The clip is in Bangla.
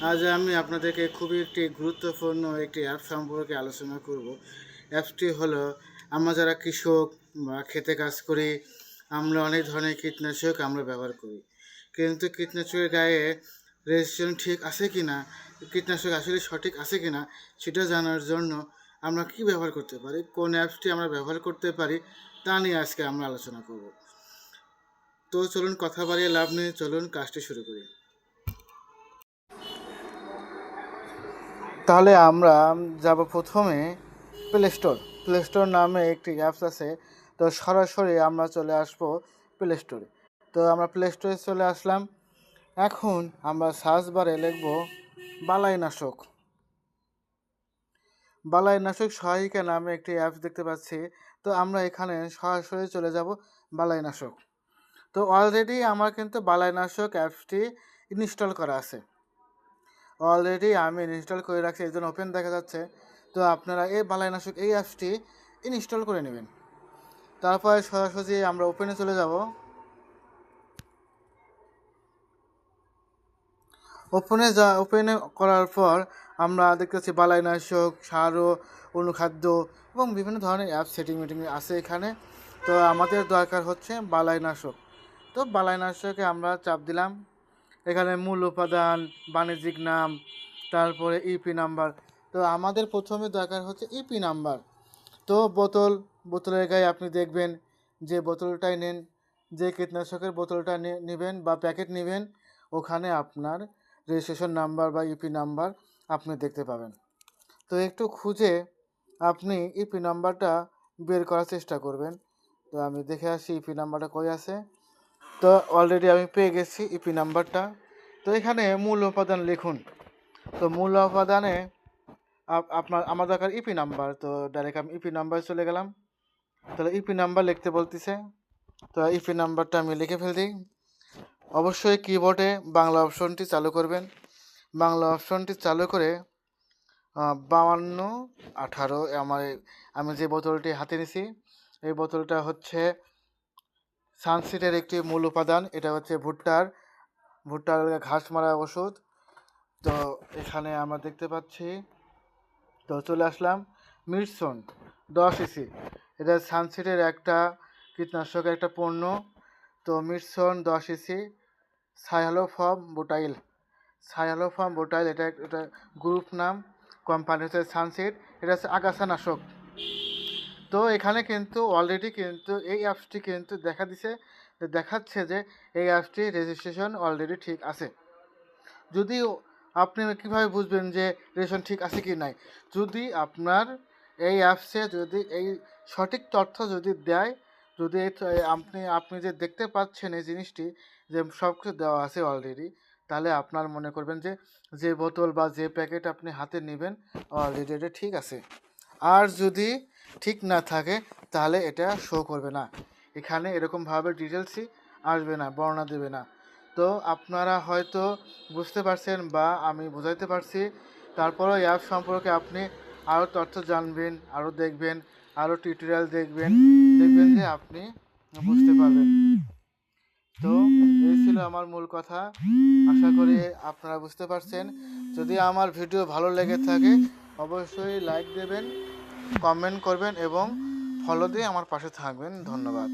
আজ আমি আপনাদেরকে খুবই একটি গুরুত্বপূর্ণ একটি অ্যাপ সম্পর্কে আলোচনা করব। অ্যাপসটি হলো, আমরা যারা কৃষক বা খেতে কাজ করি, আমরা অনেক ধরনের কীটনাশক আমরা ব্যবহার করি। কিন্তু কীটনাশকের গায়ে রেজিস্ট্রেশন ঠিক আছে কি না কীটনাশক আসলে সঠিক আছে কি না সেটা জানার জন্য আমরা কি ব্যবহার করতে পারি, কোন অ্যাপসটি আমরা ব্যবহার করতে পারি, তা নিয়ে আজকে আমরা আলোচনা করব। তো চলুন কথা বাড়িয়ে লাভ নেই, চলুন কাজটি শুরু করি। তাহলে আমরা যাব প্রথমে প্লে স্টোর প্লে স্টোর নামে একটি অ্যাপস আছে। তো সরাসরি আমরা চলে আসব প্লে স্টোরে তো আমরা প্লে স্টোরে চলে আসলাম। এখন আমরা সার্চ বারে লিখব বালাইনাশক বালাইনাশক সহায়িকা নামে একটি অ্যাপস দেখতে পাচ্ছি। তো আমরা এখানে সরাসরি চলে যাব বালাইনাশক তো অলরেডি আমার কিন্তু বালাইনাশক অ্যাপসটি ইনস্টল করা আছে। অলরেডি আমি ইনস্টল করে রাখছি, এই জন্য ওপেন দেখা যাচ্ছে। তো আপনারা এই বালাইনাশক এই অ্যাপসটি ইনস্টল করে নেবেন। তারপরে সরাসরি আমরা ওপেনে চলে যাব। ওপেনে যা ওপেনে করার পর আমরা দেখতেছি বালাইনাশক সার ও অনুখাদ্য এবং বিভিন্ন ধরনের অ্যাপ সেটিং মিটিং আছে এখানে। তো আমাদের দরকার হচ্ছে বালাইনাশক তো বালাইনাশকে আমরা চাপ দিলাম। এখানে মূল উপাদান, বাণিজ্যিক নাম, তারপরে ইপি নাম্বার তো আমাদের প্রথমে দরকার হচ্ছে ইপি নাম্বার তো বোতল, বোতলের গায়ে আপনি দেখবেন যে বোতলটাই নেন, যে কীটনাশকের বোতলটা নেবেন বা প্যাকেট নেবেন, ওখানে আপনার রেজিস্ট্রেশন নাম্বার বা ইপি নাম্বার আপনি দেখতে পাবেন। তো একটু খুঁজে আপনি ইপি নাম্বারটা বের করার চেষ্টা করবেন। তো আমি দেখে আসি ইপি নাম্বারটা কই আছে। তো অলরেডি আমি পেয়ে গেছি ইপি নাম্বারটা। তো এখানে মূল উপাদান লিখুন। তো মূল উপাদানে আপ- আপনার, আমার দরকার ইপি নাম্বার। তো ডাইরেক্ট আমি ইপি নাম্বার চলে গেলাম। তাহলে ইপি নাম্বার লিখতে বলতেছে। তো ইপি নাম্বারটা আমি লিখে ফেল দিই অবশ্যই কিবোর্ডে বাংলা অপশনটি চালু করবেন। বাংলা অপশনটি চালু করে বাউান্ন আঠারো, আমার, আমি যে বোতলটি হাতে নিছি, এই বোতলটা হচ্ছে সানসিটের একটি মূল উপাদান, এটা হচ্ছে ভুট্টার। ভুট্টার ঘাস মারা ওষুধ। তো এখানে আমরা দেখতে পাচ্ছি। তো চলে আসলাম। মিরসন, দশ ইসি। এটা সানসিটের একটা কীটনাশক, একটা পণ্য। তো মিরসন, দশ ইসি। সাইহালোফর্ম বোটাইল। সাইহালোফর্ম বোটাইল, এটা এটা গ্রুপ নাম। কোম্পানি হচ্ছে সানসিট এটা হচ্ছে আগাছা নাশক তো এখানে কিন্তু অলরেডি কিন্তু এই অ্যাপসটি কিন্তু দেখা দিছে, দেখাচ্ছে যে এই অ্যাপসটি রেজিস্ট্রেশন অলরেডি ঠিক আছে। যদিও আপনি কীভাবে বুঝবেন যে রেজিস্ট্রেশন ঠিক আছে কি নাই? যদি আপনার এই অ্যাপসে যদি এই সঠিক তথ্য যদি দেয়, যদি আপনি আপনি যে দেখতে পাচ্ছেন এই জিনিসটি যে সব কিছু দেওয়া আছে অলরেডি তাহলে আপনার মনে করবেন যে যে বোতল বা যে প্যাকেট আপনি হাতে নেবেন অলরেডি এটা ঠিক আছে। আর যদি ঠিক না থাকে, তাহলে এটা শো করবে না। এখানে এরকমভাবে ডিটেলসই আসবে না, বর্ণনা দেবে না। তো আপনারা হয়তো বুঝতে পারছেন বা আমি বোঝাইতে পারছি, তারপরও অ্যাপ সম্পর্কে আপনি আরও তথ্য জানবেন, আরও দেখবেন, আরও টিউটোরিয়াল দেখবেন দেখবেন যে আপনি বুঝতে পারবেন। তো এই ছিল আমার মূল কথা। আশা করি আপনারা বুঝতে পারছেন। যদি আমার ভিডিও ভালো লেগে থাকে, অবশ্যই লাইক দেবেন কমেন্ট করবেন এবং ফলো দিয়ে আমার পাশে থাকবেন। ধন্যবাদ।